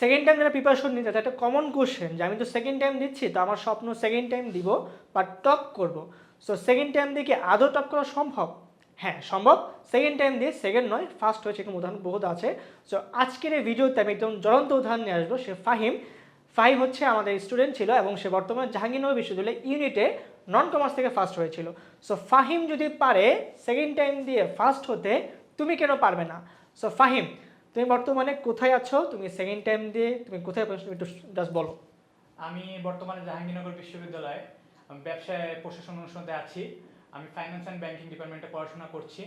Second time যারা preparation নিতে একটা কমন কোশ্চেন যে আমি তো সেকেন্ড টাইম দিচ্ছি, তো আমার স্বপ্ন সেকেন্ড টাইম দিব বা টপ করব। সো সেকেন্ড টাইম দিয়ে কি আদৌ টপ করা সম্ভব? হ্যাঁ সম্ভব। সেকেন্ড টাইম দিয়ে সেকেন্ড নয় ফার্স্ট হয়েছে এরকম উদাহরণ বহুত আছে। সো আজকের এই ভিডিওতে আমি একদম জ্বলন্ত উদাহরণ নিয়ে আসব, সে ফাহিম। ফাহিম হচ্ছে আমাদের স্টুডেন্ট ছিল এবং সে বর্তমানে জাহাঙ্গীরনগর বিশ্ববিদ্যালয়ে ইউনিটে নন কমার্স থেকে ফার্স্ট হয়েছিল। সো ফাহিম যদি পারে সেকেন্ড টাইম দিয়ে ফার্স্ট হতে, তুমি কেন পারবে না? সো ফাহিম তুমি বর্তমানে কোথায় আছো? তুমি সেকেন্ড টাইম দিয়ে তুমি কোথায় পড়ছো একটু জাস্ট বলো। আমি বর্তমানে জাহাঙ্গীরনগর বিশ্ববিদ্যালয়ে ব্যবসায় প্রশাসন অনুষদে আছি। আমি ফাইন্যান্স অ্যান্ড ব্যাংকিং ডিপার্টমেন্টে পড়াশোনা করছি।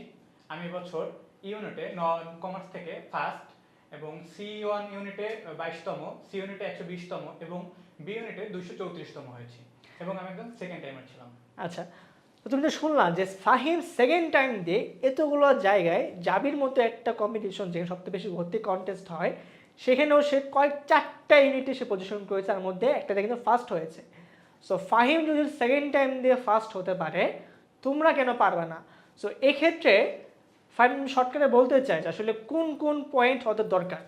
আমি এবছর ইউনিটে নন কমার্স থেকে ফার্স্ট এবং সি ওয়ান ইউনিটে বাইশতম সি ইউনিটে একশো বিশতম এবং বি ইউনিটে দুইশো চৌত্রিশতম হয়েছি এবং আমি একদম সেকেন্ড টাইমার ছিলাম। আচ্ছা তো তুমি তো শুনলাম যে ফাহিম সেকেন্ড টাইম দিয়ে এতগুলো জায়গায় জাবির মতো একটা কম্পিটিশন যেখানে সবচেয়ে বেশি ভর্তি কন্টেস্ট হয়, সেখানেও সে কয়েক চারটা ইউনিটে সে পজিশন করেছে, তার মধ্যে একটাতে কিন্তু ফার্স্ট হয়েছে। সো ফাহিম যদি সেকেন্ড টাইম দিয়ে ফার্স্ট হতে পারে, তোমরা কেন পারবে না? সো এক্ষেত্রে ফাহিম শর্টকাটে বলতে চাই আসলে কোন কোন পয়েন্ট ওদের দরকার?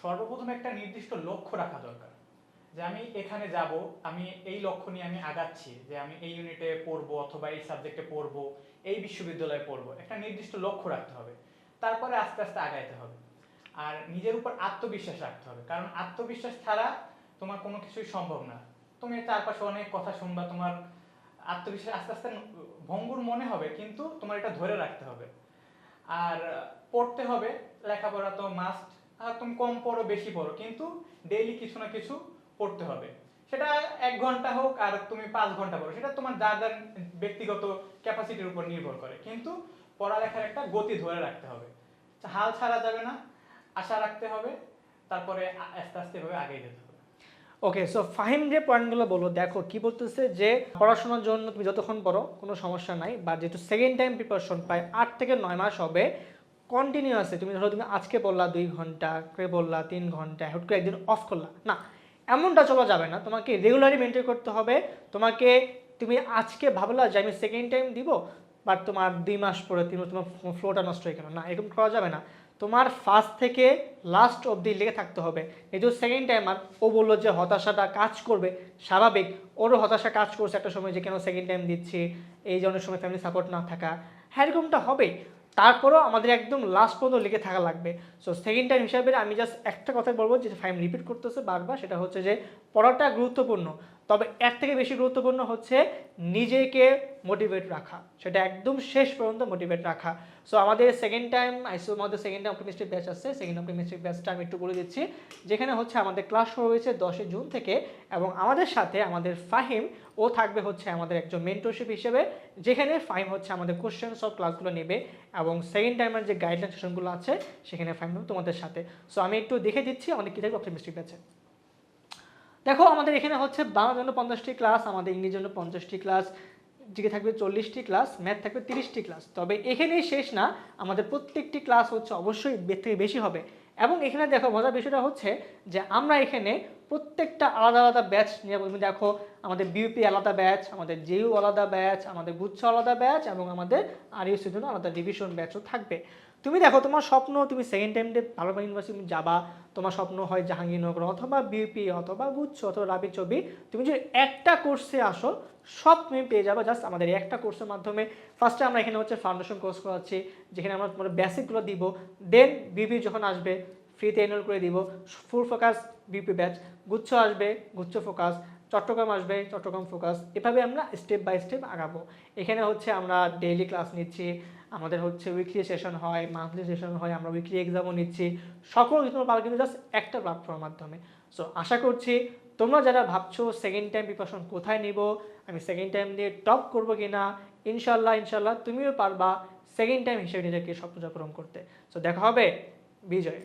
সর্বপ্রথম একটা নির্দিষ্ট লক্ষ্য রাখা দরকার। যে আমি এখানে যাব, আমি এই লক্ষ্য নিয়ে আমি আগাচ্ছি যে আমি এই ইউনিটে পড়ব অথবা এই সাবজেক্টে পড়ব, এই বিশ্ববিদ্যালয়ে পড়ব। একটা নির্দিষ্ট লক্ষ্য রাখতে হবে। তারপরে আস্তে আস্তে আগাইতে হবে। আর নিজের উপর আত্মবিশ্বাস রাখতে হবে। কারণ আত্মবিশ্বাস ছাড়া তোমার কোনো কিছুই সম্ভব না। তুমি চারপাশে অনেক কথা শুনবা, তোমার আত্মবিশ্বাস আস্তে আস্তে ভঙ্গুর মনে হবে, কিন্তু তোমার এটা ধরে রাখতে হবে। আর পড়তে হবে, লেখাপড়া তো মাস্ট আর তুমি কম পড়ো, বেশি পড়ো। কিন্তু ডেইলি কিছু না কিছু পড়তে হবে। সেটা এক ঘণ্টা হোক আর তুমি পাঁচ ঘণ্টা পড়ো। সেটা তোমার যার যার ব্যক্তিগত ক্যাপাসিটির উপর নির্ভর করে। কিন্তু পড়ালেখার একটা গতি ধরে রাখতে হবে। হাল ছাড়া যাবে না, আশা রাখতে হবে, তারপরে আস্তে আস্তে এভাবে আগিয়ে যেতে হবে। ওকে সো ফাহিম যে পয়েন্টগুলো বলো দেখো কি বলতেছে যে পড়াশোনার জন্য তুমি যতক্ষণ পড়ো, কোনো সমস্যা নাই। বা যেহেতু সেকেন্ড টাইম প্রিপারেশন প্রায় আট থেকে নয় মাস হবে কন্টিনিউয়াসলি তুমি ধরো তুমি আজকে বললা দুই ঘণ্টা করে বললা তিন ঘণ্টা, হুট করে একদিন অফ করলা। না এমনটা চলা যাবে না। তোমাকে রেগুলারলি মেনটেন করতে হবে। তোমাকে, তুমি আজকে ভাবলা যে আমি সেকেন্ড টাইম দিব বাট তোমার দুই মাস পরে তিন মাস তোমার ফ্লোটা নষ্ট হয়ে গেল। না, এরকম করা যাবে না। তোমার ফার্স্ট থেকে লাস্ট অবধি লেগে থাকতে হবে। এই যে সেকেন্ড টাইমার ও বলল যে হতাশাটা কাজ করবে, স্বাভাবিক। ওরও হতাশা কাজ করছে একটা সময় যে কেন সেকেন্ড টাইম দিচ্ছি, এই যে সময় ফ্যামিলি সাপোর্ট না থাকা। হ্যাঁ এরকমটা হবেই। তারপরেও আমাদের একদম লাস্ট পর্যন্ত লেগে থাকা লাগবে। সো সেকেন্ড টাইম হিসাবে আমি জাস্ট একটা কথা বলব যে ফাইম রিপিট করতেছে বারবার, সেটা হচ্ছে যে, পড়াটা গুরুত্বপূর্ণ। তবে এর থেকে বেশি গুরুত্বপূর্ণ হচ্ছে নিজেকে মোটিভেট রাখা। সেটা একদম শেষ পর্যন্ত মোটিভেট রাখা। সো আমাদের সেকেন্ড টাইম আইসিও আমাদের সেকেন্ড টাইম অপটিমিস্টিক ব্যাচ আছে। সেকেন্ড অপটিমিস্টিক ব্যাচটা আমি একটু বলে দিচ্ছি। যেখানে হচ্ছে আমাদের ক্লাস শুরু হয়েছে দশই জুন থেকে এবং আমাদের সাথে আমাদের ফাহিম, ও থাকবে হচ্ছে আমাদের একজন মেন্টরশিপ হিসেবে। যেখানে ফাহিম হচ্ছে আমাদের কোশ্চেন সব ক্লাসগুলো নেবে এবং সেকেন্ড টাইমের যে গাইডলাইন সেশনগুলো আছে, সেখানে ফাহিম তোমাদের সাথে। সো আমি একটু দেখে দিচ্ছি আমাদের কী থাকবে অপটিমিস্টিক ব্যাচে দেখো, আমাদের এখানে হচ্ছে বাংলার জন্য পঞ্চাশটি ক্লাস আমাদের ইংরেজির জন্য পঞ্চাশটি ক্লাস জিকে থাকবে চল্লিশটি ক্লাস ম্যাথ থাকবে তিরিশটি ক্লাস তবে এখানেই শেষ না, আমাদের প্রত্যেকটি ক্লাস হচ্ছে অবশ্যই থেকে বেশি হবে। এবং এখানে দেখো, মজার বিষয়টা হচ্ছে যে আমরা এখানে প্রত্যেকটা আলাদা আলাদা ব্যাচ নিয়ে তুমি দেখো, আমাদের বিউপি আলাদা ব্যাচ আমাদের জেইউ আলাদা ব্যাচ আমাদের গুচ্ছ আলাদা ব্যাচ এবং আমাদের আর ইউসির জন্য আলাদা ডিভিশন ব্যাচও থাকবে। তুমি দেখো, তোমার স্বপ্ন তুমি সেকেন্ড টাইম ডে ভালো ইউনিভার্সিটি যাবা, তোমার স্বপ্ন হয় জাহাঙ্গীরনগর অথবা বিপি অথবা গুচ্ছ অথবা রাবি ছবি, তুমি যদি একটা কোর্সে আসো, সব তুমি পেয়ে যাবে জাস্ট আমাদের একটা কোর্সের মাধ্যমে। ফার্স্টে আমরা এখানে হচ্ছে ফাউন্ডেশন কোর্স করাচ্ছি, যেখানে আমরা তোমার বেসিকগুলো দিব দেন বিপি যখন আসবে ফ্রিতে এনরোল করে দিব। ফুল ফোকাস বিপি ব্যাচ গুচ্ছ আসবে, গুচ্ছ ফোকাস চট্টগ্রাম আসবে, চট্টগ্রাম ফোকাস এভাবে আমরা স্টেপ বাই স্টেপ আগাবো। এখানে হচ্ছে আমরা ডেইলি ক্লাস নিচ্ছি। আমাদের হচ্ছে উইকলি সেশন হয় মান্থলি সেশন হয়, আমরা উইকলি এক্সামও নিচ্ছি। সকল কিছু তোমরা কিন্তু জাস্ট একটা প্ল্যাটফর্মের মাধ্যমে। সো আশা করছি তোমরা যারা ভাবছ সেকেন্ড টাইম প্রিপারেশন কোথায় নিব, আমি সেকেন্ড টাইম দিয়ে টপ করব কি না ইনশাল্লাহ ইনশাল্লাহ তুমিও পারবা সেকেন্ড টাইম হিসেবে নিজেকে স্বপ্নটা পূরণ করতে। সো দেখা হবে। বিজয়।